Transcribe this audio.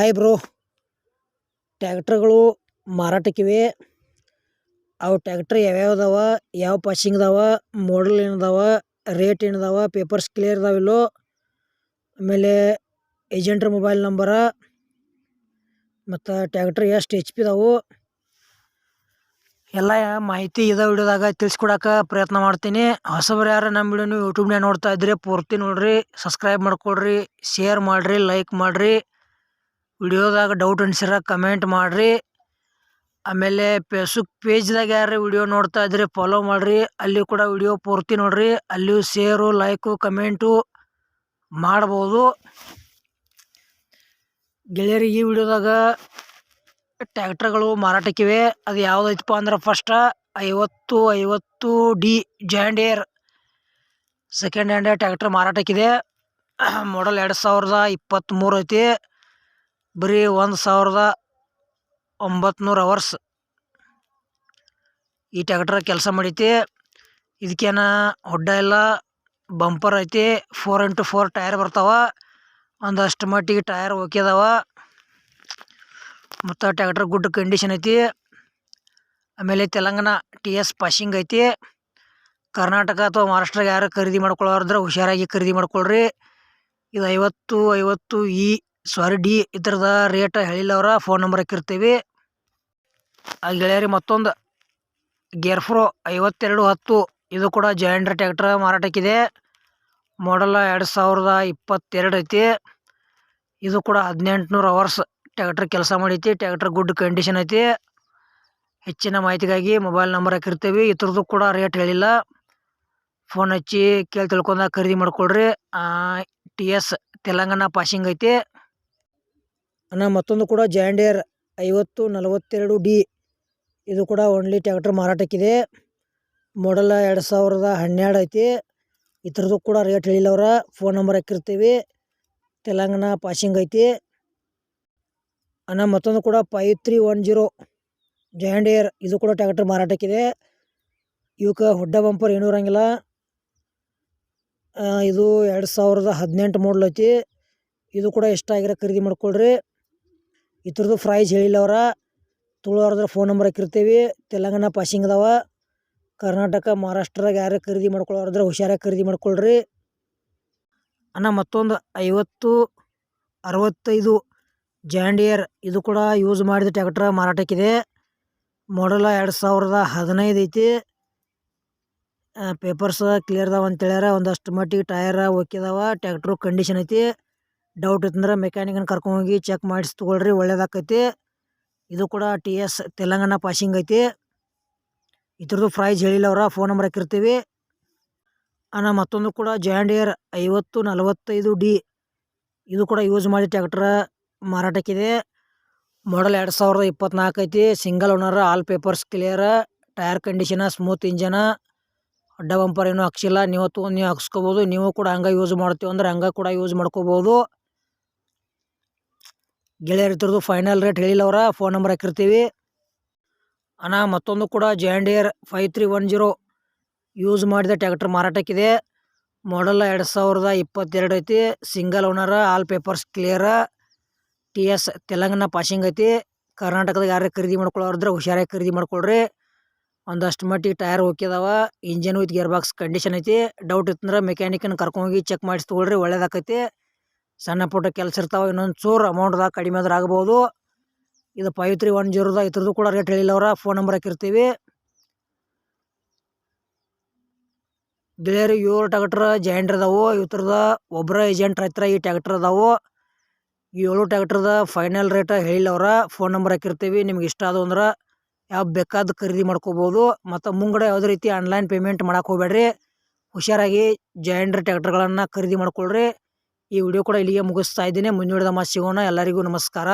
Hi bro ಟ್ಯಾಕ್ಟ್ರ್ಗಳು ಮಾರಾಟಕ್ಕಿವೆ. ಅವು tractor ಯಾವ್ಯಾವ ಅದಾವ, ಯಾವ ಪಾಸಿಂಗ್ ಅದಾವ ಮಾಡಲ್ ಏನದಾವ ರೇಟ್ ಏನದಾವ ಪೇಪರ್ಸ್ ಕ್ಲಿಯರ್ ಅದಾವಿಲ್ಲೋ ಆಮೇಲೆ ಏಜೆಂಟ್ರ ಮೊಬೈಲ್ ನಂಬರ ಮತ್ತು ಟ್ಯಾಕ್ಟ್ರ್ ಎಷ್ಟು ಎಚ್ ಪಿ ಇದಾವೆ ಎಲ್ಲ ಮಾಹಿತಿ ಇದೆ ವಿಡಿಯೋದಾಗ ತಿಳಿಸ್ಕೊಡಕ್ಕೆ ಪ್ರಯತ್ನ ಮಾಡ್ತೀನಿ. ಹೊಸಬ್ರು ಯಾರು ನಮ್ಮ ವಿಡಿಯೋನು ಯೂಟ್ಯೂಬ್ನೇ ನೋಡ್ತಾ ಇದ್ರೆ ಪೂರ್ತಿ ನೋಡ್ರಿ ಸಬ್ಸ್ಕ್ರೈಬ್ ಮಾಡ್ಕೊಳ್ರಿ ಶೇರ್ ಮಾಡಿರಿ ಲೈಕ್ ಮಾಡಿರಿ. ವಿಡಿಯೋದಾಗ ಡೌಟ್ ಅನ್ಸಿರ ಕಮೆಂಟ್ ಮಾಡಿರಿ. ಆಮೇಲೆ ಫೇಸ್ಬುಕ್ ಪೇಜ್ದಾಗ ಯಾರು ವಿಡಿಯೋ ನೋಡ್ತಾ ಇದ್ರಿ ಫಾಲೋ ಮಾಡಿರಿ. ಅಲ್ಲಿ ಕೂಡ ವಿಡಿಯೋ ಪೂರ್ತಿ ನೋಡ್ರಿ. ಅಲ್ಲಿಯೂ ಶೇರು ಲೈಕು ಕಮೆಂಟು ಮಾಡ್ಬೋದು. ಗೆಳೆಯರಿಗೆ ಈ ವಿಡಿಯೋದಾಗ ಟ್ಯಾಕ್ಟ್ರ್ಗಳು ಮಾರಾಟಕ್ಕಿವೆ. ಅದು ಯಾವುದೈತಪ್ಪ ಅಂದ್ರೆ ಫಸ್ಟ ಐವತ್ತು ಐವತ್ತು D John Deere second hand tractor ಮಾರಾಟಕ್ಕಿದೆ. Model ಎರಡು ಸಾವಿರದ ಇಪ್ಪತ್ತ್ಮೂರು ಐತಿ ಬರೀ ಒಂದು ಸಾವಿರದ ಒಂಬತ್ನೂರು ಅವರ್ಸ್ ಈ ಟ್ಯಾಕ್ಟ್ರ್ ಕೆಲಸ ಮಾಡೈತಿ. ಇದಕ್ಕೇನ ಹೊಡ್ಡ ಇಲ್ಲ, ಬಂಪರ್ ಐತಿ ಫೋರ್ ಇಂಟು ಫೋರ್ ಟೈರ್ ಬರ್ತಾವೆ. ಒಂದಷ್ಟು ಮಟ್ಟಿಗೆ ಟೈರ್ ಓಕೆ ಮತ್ತು ಟ್ಯಾಕ್ಟ್ರ್ ಗುಡ್ ಕಂಡೀಷನ್ ಐತಿ. ಆಮೇಲೆ ತೆಲಂಗಾಣ ಟಿ ಎಸ್ ಪಾಶಿಂಗ್ ಐತಿ. ಕರ್ನಾಟಕ ಅಥವಾ ಮಹಾರಾಷ್ಟ್ರಾಗ ಯಾರು ಖರೀದಿ ಮಾಡ್ಕೊಳ್ಳೋರಿದ್ರೆ ಹುಷಾರಾಗಿ ಖರೀದಿ ಮಾಡ್ಕೊಳ್ರಿ. ಇದು ಐವತ್ತು ಐವತ್ತು ಇ ಸಾರಿ ಡಿ ಇದ್ರದ ರೇಟ್ ಹೇಳಿಲ್ಲ ಅವರ ಫೋನ್ ನಂಬರ್ ಹಾಕಿರ್ತೀವಿ. ಆ ಗೆಳೆಯರಿ ಮತ್ತೊಂದು ಗೇರ್ ಫ್ರೋ ಐವತ್ತೆರಡು ಹತ್ತು, ಇದು ಕೂಡ ಜಾಯಿಂಡ್ರ ಟ್ಯಾಕ್ಟ್ರ್ ಮಾರಾಟಕ್ಕಿದೆ. ಮಾಡಲ್ ಎರಡು ಸಾವಿರದ ಇಪ್ಪತ್ತೆರಡು ಐತಿ. ಇದು ಕೂಡ ಹದಿನೆಂಟುನೂರು ಅವರ್ಸ್ ಟ್ಯಾಕ್ಟ್ರ್ ಕೆಲಸ ಮಾಡೈತಿ ಟ್ಯಾಕ್ಟ್ರ್ ಗುಡ್ ಕಂಡೀಷನ್ ಐತಿ. ಹೆಚ್ಚಿನ ಮಾಹಿತಿಗಾಗಿ ಮೊಬೈಲ್ ನಂಬರ್ ಹಾಕಿರ್ತೀವಿ. ಇದ್ರದ್ದು ಕೂಡ ರೇಟ್ ಹೇಳಿಲ್ಲ. ಫೋನ್ ಹಚ್ಚಿ ಕೇಳಿ ತಿಳ್ಕೊಂಡಾಗ ಖರೀದಿ ಮಾಡ್ಕೊಳ್ರಿ. ಟಿ ಎಸ್ ತೆಲಂಗಾಣ ಪಾಸಿಂಗ್ ಐತಿ. ಅಣ್ಣ, ಮತ್ತೊಂದು ಕೂಡ ಜಾಂಡಿಯರ್ ಐವತ್ತು, ನಲವತ್ತೆರಡು ಡಿ. ಇದು ಕೂಡ ಓನ್ಲಿ ಟ್ಯಾಕ್ಟ್ರ್ ಮಾರಾಟಕ್ಕಿದೆ. ಮಾಡಲ್ ಎರಡು ಸಾವಿರದ ಹನ್ನೆರಡು ಐತಿ. ಇದ್ರದ್ದು ಕೂಡ ರೇಟ್ ಹೇಳಿಲ್ಲ ಅವ್ರ ಫೋನ್ ನಂಬರ್ ಹಾಕಿರ್ತೀವಿ. ತೆಲಂಗಾಣ ಪಾಸಿಂಗ್ ಐತಿ. ಅಣ್ಣ, ಮತ್ತೊಂದು ಕೂಡ five three one zero John Deere ಇದು ಕೂಡ ಟ್ಯಾಕ್ಟ್ರ್ ಮಾರಾಟಕ್ಕಿದೆ. ಇವಕ್ಕೆ ಹುಡ್ಡ ಬಂಪರ್ ಏನೂ ಇರಂಗಿಲ್ಲ. ಇದು ಎರಡು ಸಾವಿರದ ಹದಿನೆಂಟು ಮಾಡಲ್ ಐತಿ. ಇದು ಕೂಡ ಎಷ್ಟಾಗಿರೋ ಖರೀದಿ ಮಾಡ್ಕೊಳ್ರಿ. ಇದ್ರದ್ದು ಪ್ರೈಸ್ ಹೇಳಿಲ್ಲ ಅವ್ರ. ತುಳುವಾರದ್ರ ಫೋನ್ ನಂಬರ್ ಹಾಕಿರ್ತೀವಿ. ತೆಲಂಗಾಣ ಪಾಸಿಂಗ್ ಅದಾವ. ಕರ್ನಾಟಕ, ಮಹಾರಾಷ್ಟ್ರದಾಗ ಯಾರು ಖರೀದಿ ಮಾಡ್ಕೊಳ್ಳೋರಿದ್ರೆ ಹುಷಾರಾಗಿ ಖರೀದಿ ಮಾಡ್ಕೊಳ್ರಿ. ಅಣ್ಣ, ಮತ್ತೊಂದು ಐವತ್ತು ಅರವತ್ತೈದು ಜಾಂಡಿಯರ್ ಇದು ಕೂಡ ಯೂಸ್ ಮಾಡಿದ ಟ್ಯಾಕ್ಟ್ರ ಮಾರಾಟಕ್ಕಿದೆ ಮಾಡಲ ಎರಡು ಸಾವಿರದ ಹದಿನೈದು ಐತಿ. ಪೇಪರ್ಸ್ ಕ್ಲಿಯರ್ ಅದಾವ ಅಂತೇಳ್ಯಾರ. ಒಂದಷ್ಟು ಮಟ್ಟಿಗೆ ಟಯರ ಓಕೆದಾವ ಟ್ಯಾಕ್ಟ್ರು ಕಂಡೀಷನ್ ಐತಿ. ಡೌಟ್ ಇತ್ತಂದ್ರೆ ಮೆಕ್ಯಾನಿಕನ್ ಕರ್ಕೊಂಡೋಗಿ ಚೆಕ್ ಮಾಡಿಸಿ ತೊಗೊಳ್ರಿ, ಒಳ್ಳೇದಾಕೈತಿ. ಇದು ಕೂಡ ಟಿ ಎಸ್ ತೆಲಂಗಾಣ ಪಾಸಿಂಗ್ ಐತಿ. ಇದ್ರದ್ದು ಪ್ರೈಸ್ ಹೇಳಿಲ್ಲ ಅವರ ಫೋನ್ ನಂಬರ್ ಹಾಕಿರ್ತೀವಿ. ಅಣ್ಣ, ಮತ್ತೊಂದು ಕೂಡ ಜಾಂಡಿಯರ್ ಐವತ್ತು ನಲವತ್ತೈದು ಡಿ ಇದು ಕೂಡ ಯೂಸ್ ಮಾಡಿ ಟ್ಯಾಕ್ಟ್ರ ಮಾರಾಟಕ್ಕಿದೆ. ಮಾಡಲ್ ಎರಡು ಸಾವಿರದ ಇಪ್ಪತ್ನಾಲ್ಕು ಐತಿ. Single owner all papers clear tyre condition smooth engine ಅಡ್ಡ ಬಂಪರ್ ಏನೂ ಹಾಕ್ಸಿಲ್ಲ. ನೀವು ನೀವು ಹಾಕ್ಸ್ಕೊಬೋದು. ನೀವು ಕೂಡ ಹಂಗೆ ಯೂಸ್ ಮಾಡ್ತೀವಿ ಅಂದ್ರೆ ಹಂಗೆ ಕೂಡ ಯೂಸ್ ಮಾಡ್ಕೋಬೋದು. ಗೆಳೆಯರ್ ಇದ್ರದ್ದು ಫೈನಲ್ ರೇಟ್ ಹೇಳಿಲ್ಲ ಅವರ ಫೋನ್ ನಂಬರ್ ಹಾಕಿರ್ತೀವಿ. ಅಣ್ಣ, ಮತ್ತೊಂದು ಕೂಡ John Deere five three one zero use ಮಾಡಿದ ಟ್ಯಾಕ್ಟರ್ ಮಾರಾಟಕ್ಕಿದೆ. ಮಾಡಲ್ ಎರಡು ಸಾವಿರದ ಇಪ್ಪತ್ತೆರಡು ಐತಿ single owner all papers clear T S Telangana passing ಐತಿ. ಕರ್ನಾಟಕದಾಗ ಯಾರೇ ಖರೀದಿ ಮಾಡ್ಕೊಳ್ಳೋರಿದ್ರೆ ಹುಷಾರಾಗಿ ಖರೀದಿ ಮಾಡ್ಕೊಳ್ರಿ. ಒಂದಷ್ಟು ಮಟ್ಟಿಗೆ tyre ಹೋಗಿದಾವ engine with gear box condition ಐತಿ. ಡೌಟ್ ಇತ್ತಂದ್ರೆ ಮೆಕ್ಯಾನಿಕನ್ ಕರ್ಕೊಂಡೋಗಿ ಚೆಕ್ ಮಾಡಿಸಿ ಒಳ್ಳೇದಾಕೈತಿ. ಸಣ್ಣ ಪುಟ್ಟ ಕೆಲಸ ಇರ್ತಾವೆ, ಇನ್ನೊಂದು ಚೂರು ಅಮೌಂಟ್ದಾಗ ಕಡಿಮೆ ಆದ್ರೆ ಆಗ್ಬೋದು. ಇದು ಫೈವ್ ತ್ರೀ ಒನ್ ಜೀರೋದ ಇದ್ರದ್ದು ಕೂಡ ರೇಟ್ ಹೇಳಿಲ್ಲ ಅವರ ಫೋನ್ ನಂಬರ್ ಹಾಕಿರ್ತೀವಿ. ಗೆಳೆಯರು ಏಳು ಟ್ಯಾಕ್ಟ್ರ್ ಜಾಯಿಂಟ್ ಅದಾವು ಇವ್ರದ ಒಬ್ಬರ ಏಜೆಂಟ್ ಹತ್ರ ಈ ಟ್ಯಾಕ್ಟ್ರ್ ಅದಾವು ಈ ಏಳು ಟ್ಯಾಕ್ಟ್ರದ ಫೈನಲ್ ರೇಟ್ ಹೇಳಿಲ್ಲ ಅವರ ಫೋನ್ ನಂಬರ್ ಹಾಕಿರ್ತೀವಿ. ನಿಮ್ಗೆ ಇಷ್ಟ ಆದವು ಅಂದ್ರೆ ಯಾವ ಬೇಕಾದ ಖರೀದಿ ಮಾಡ್ಕೋಬೋದು. ಮತ್ತು ಮುಂಗಡೆ ಯಾವುದೇ ರೀತಿ ಆನ್ಲೈನ್ ಪೇಮೆಂಟ್ ಮಾಡೋಕೆ ಹೋಗ್ಬೇಡ್ರಿ. ಹುಷಾರಾಗಿ ಜಾಯಿಂಟ್ರ್ ಟ್ಯಾಕ್ಟ್ರ್ಗಳನ್ನು ಖರೀದಿ ಮಾಡ್ಕೊಳ್ರಿ. ಈ ವಿಡಿಯೋ ಕೂಡ ಇಲ್ಲಿಗೆ ಮುಗಿಸ್ತಾ ಇದ್ದೀನಿ. ಮುಂದಿನ ಮಾತು ಸಿಗೋಣ. ಎಲ್ಲರಿಗೂ ನಮಸ್ಕಾರ.